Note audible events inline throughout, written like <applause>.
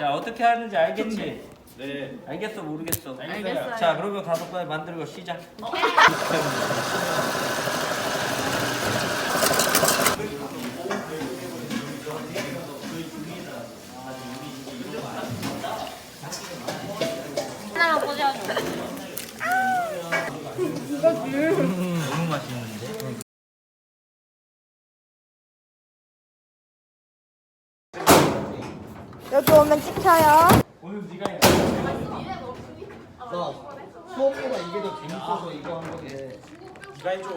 자 어떻게 하는지 알겠지? 네. 알겠어 모르겠어? 알겠어요. 자 그러면 가서 빨리 만들고 시작. 하나만 꽂아줘. 너무 맛있는데? 여기 오면 찍혀요. 오늘 네가 해. 나 수업보다 이게 더 재밌어서 이거 한 건데. 네가 해줘.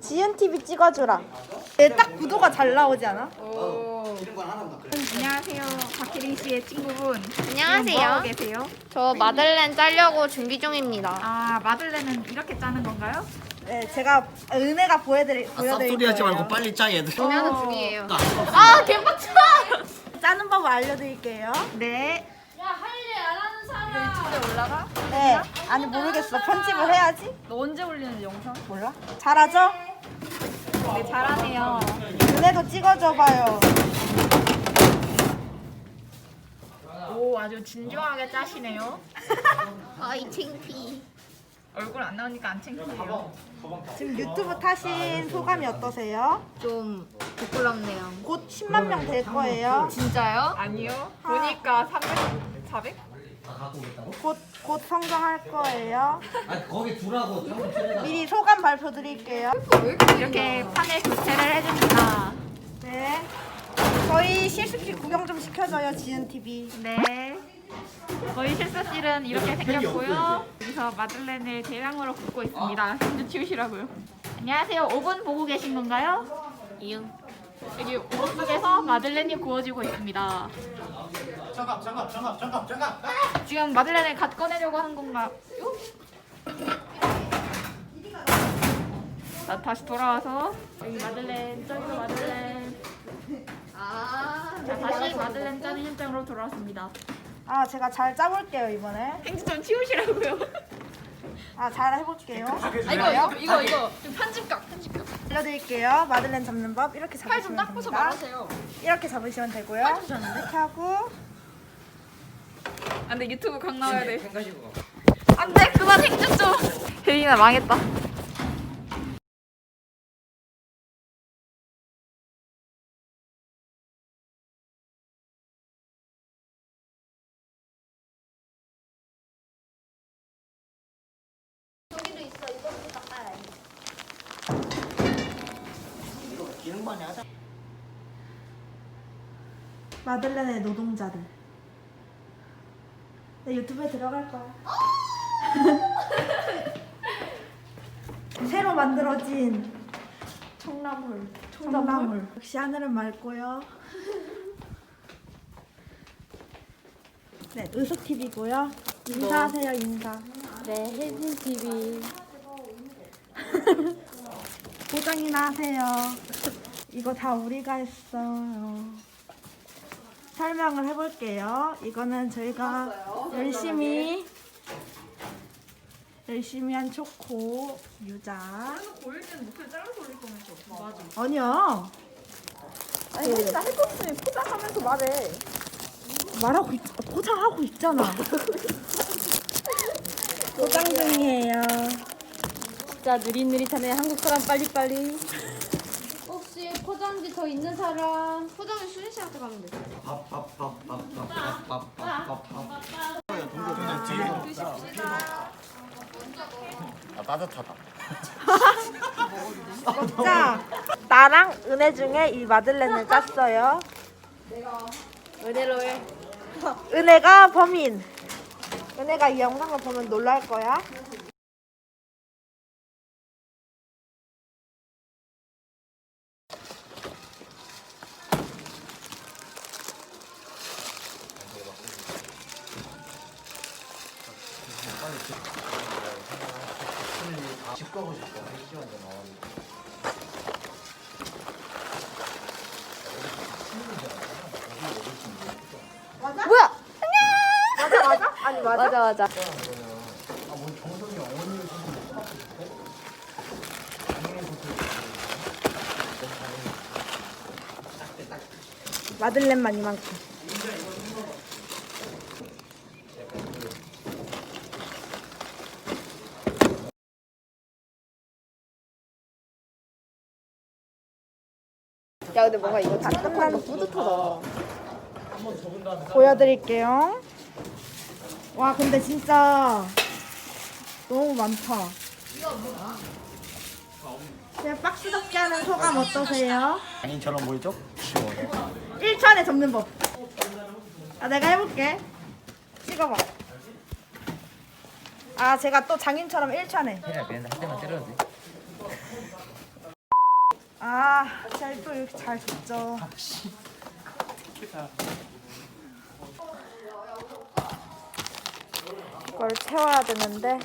지은 TV 찍어주라. 얘 딱 구도가 잘 나오지 않아? 안녕하세요. 박혜린 씨의 친구분. 안녕하세요. 지금 뭐하고 계세요? 저 마들렌 짜려고 준비 중입니다. 아, 마들렌은 이렇게 짜는 건가요? 네, 제가 은혜가 보여드릴 보여드릴 쌉소리 하지 거예요. 말고 빨리 짜 얘들. 준비하는 중이에요. 아, 개빡쳐! 짜는 법을 알려드릴게요. 네. 유튜브에 올라가? 네, 아니 모르겠어. 편집을 해야지. 너 언제 올리는 영상? 몰라? 잘하죠? 네, 잘하네요. 은혜도 찍어줘봐요. 오, 아주 진중하게 짜시네요. <laughs> 아이, 창피. 얼굴 안 나오니까 안 창피해요. 지금 유튜브 타신 소감이 어떠세요? 좀 부끄럽네요. 곧 10만 명 될 거예요. 진짜요? 아니요. 보니까 300, 400? 곧, 곧 성장할 거예요. 아니 거기 두라고. 미리 소감 발표 드릴게요. 이렇게 판에 교체를 해줍니다. 네. 저희 실습실 구경 좀 시켜줘요, 지은 TV. 네. 저희 실습실은 이렇게 생겼고요. 여기서 마들렌을 대량으로 굽고 있습니다. <laughs> 손좀 치우시라고요. 안녕하세요. 오븐 보고 계신 건가요? 이응. 여기 오븐 속에서 마들렌이 구워지고 있습니다. 장갑 장갑 장갑 장갑 장갑. 지금 마들렌을 갓 꺼내려고 하는 건가 요? 자, 다시 돌아와서 여기 마들렌, 저기도 마들렌. 아, 자, 다시 마들렌 짜는 현장으로 돌아왔습니다. 아, 제가 잘 짜볼게요, 이번에. 행주 좀 치우시라고요. 아, 잘 해볼게요. 아, 이거, 이거, 이거, 이거. 좀 편집각, 편집각. 알려드릴게요. 마들렌 잡는 법. 이렇게 잡으시면 팔좀 닦고서 됩니다. 말하세요. 이렇게 잡으시면 되고요. 팔좀 줬는데? 이렇게 하고 안 돼, 유튜브 강 나와야 돼. 안 돼, 그만 행주 좀. 혜린아 망했다. 저기도 있어. 이것도 닦아야 돼. 기능만이 하자. 마들렌의 노동자들. 내 유튜브에 들어갈 거야. <laughs> 새로 만들어진 청나물. 청나물. 역시 하늘은 맑고요. 네, 의숙 TV고요. 인사하세요, 인사. 네, 혜진 TV. <laughs> 포장이나 하세요. 이거 다 우리가 했어요. 설명을 해볼게요. 이거는 저희가 열심히 열심히 한 초코 유자. 보일 때는 목소리 잘라서 올릴 거면서. 맞아. 아니야. 아니, 혜진아 할거 없으면 포장하면서 말해. 말하고 있, 포장하고 있잖아. <laughs> 포장 중이에요. 진짜 느릿느릿하네. 한국 사람 빨리빨리. 포장지 더 있는 사람? 포장지 수진 씨한테 가면 돼. 밥밥밥밥밥밥밥밥. 아 따뜻하다. <laughs> 자, 나랑 은혜 중에 이 마들렌을 짰어요. 은혜로 해. 은혜가 범인. 은혜가 이 영상을 보면 놀랄 거야. 집 가고 싶다. 한 시간 더 나왔는데. 뭐야? 맞아 맞아? 아니 맞아? 맞아 맞아. 아, 뭔 정성이 어머니를 좀 똑같이 마들렌만 이만큼. 야 근데 뭔가 이거 다 끝나면 뿌듯하다. 보여드릴게요. 와 근데 진짜 너무 많다. 그냥 박스 덮기 하는 소감 어떠세요? 장인처럼 보이죠? 쉬워 1초 안에 접는 법. 아, 내가 해볼게. 찍어봐. 아, 제가 또 장인처럼 1초 안에. 그냥 그냥 한 대만 때려도 돼. 아, 제가 또 이렇게 잘 접죠. 이걸 채워야 되는데.